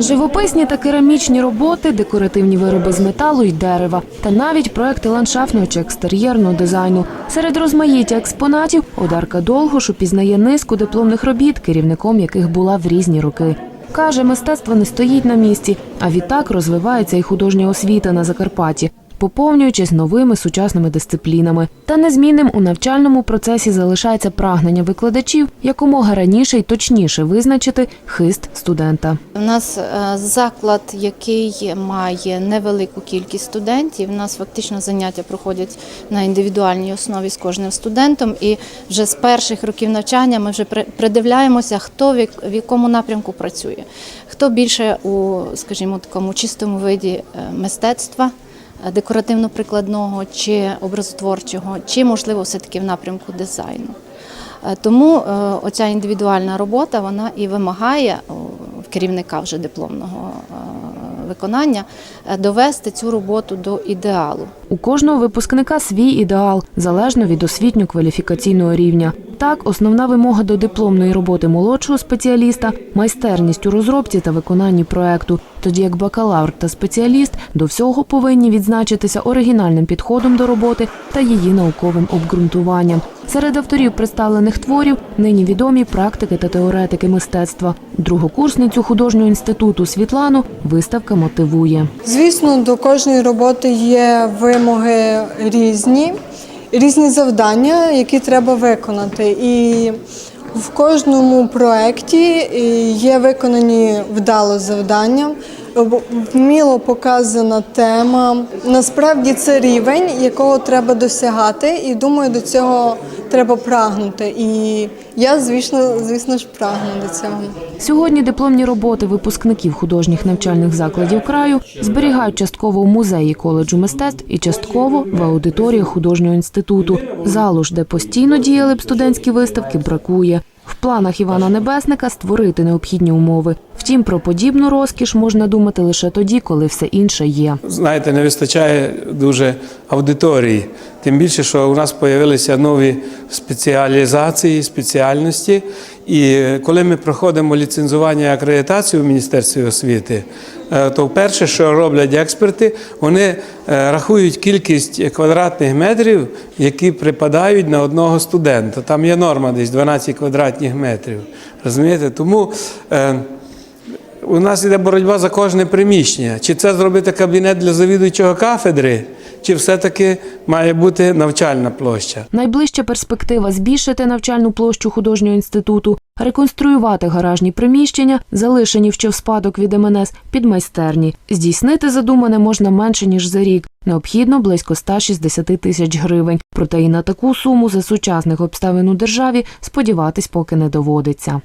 Живописні та керамічні роботи, декоративні вироби з металу й дерева, та навіть проекти ландшафтного чи екстер'єрного дизайну. Серед розмаїття експонатів Одарка Долгош упізнає низку дипломних робіт, керівником яких була в різні роки. Каже, мистецтво не стоїть на місці, а відтак розвивається і художня освіта на Закарпатті, поповнюючись новими сучасними дисциплінами. Та незмінним у навчальному процесі залишається прагнення викладачів якомога раніше й точніше визначити хист студента. У нас е, заклад, який має невелику кількість студентів. У нас фактично заняття проходять на індивідуальній основі з кожним студентом. І вже з перших років навчання ми вже при- придивляємося, хто в якому напрямку працює, хто більше у, скажімо, такому чистому виді е, мистецтва. Декоративно-прикладного чи образотворчого, чи можливо все-таки в напрямку дизайну. Е, Тому е, оця індивідуальна робота вона і вимагає в керівника вже дипломного е, виконання довести цю роботу до ідеалу. У кожного випускника свій ідеал, залежно від освітньо-кваліфікаційного рівня. Так, основна вимога до дипломної роботи молодшого спеціаліста майстерність у розробці та виконанні проекту, тоді як бакалавр та спеціаліст до всього повинні відзначитися оригінальним підходом до роботи та її науковим обґрунтуванням. Серед авторів представлених творів нині відомі практики та теоретики мистецтва. Другокурсницю художнього інституту Світлану виставка мотивує. Звісно, до кожної роботи є вимоги різні, різні завдання, які треба виконати. І в кожному проєкті є виконані вдало завдання, вміло показана тема. Насправді це рівень, якого треба досягати, і думаю, до цього треба прагнути. І я, звісно, звісно ж, прагну до цього. Сьогодні дипломні роботи випускників художніх навчальних закладів краю зберігають частково в музеї коледжу мистецтв і частково в аудиторіях художнього інституту. Залу ж, де постійно діяли б студентські виставки, бракує. В планах Івана Небесника створити необхідні умови. Втім, про подібну розкіш можна думати лише тоді, коли все інше є. Знаєте, не вистачає дуже аудиторії. Тим більше, що у нас з'явилися нові спеціалізації, спеціальності. І коли ми проходимо ліцензування і акредитацію в Міністерстві освіти, е, то перше, що роблять експерти, вони е, рахують кількість квадратних метрів, які припадають на одного студента. Там є норма десь 12 квадратних метрів. Розумієте? Тому е, у нас йде боротьба за кожне приміщення. Чи це зробити кабінет для завідуючого кафедри, чи все-таки має бути навчальна площа. Найближча перспектива збільшити навчальну площу художнього інституту, реконструювати гаражні приміщення, залишені ще в спадок від МНС, під майстерні. Здійснити задумане можна менше ніж за рік. Необхідно близько 160 тисяч гривень. Проте і на таку суму за сучасних обставин у державі сподіватись поки не доводиться.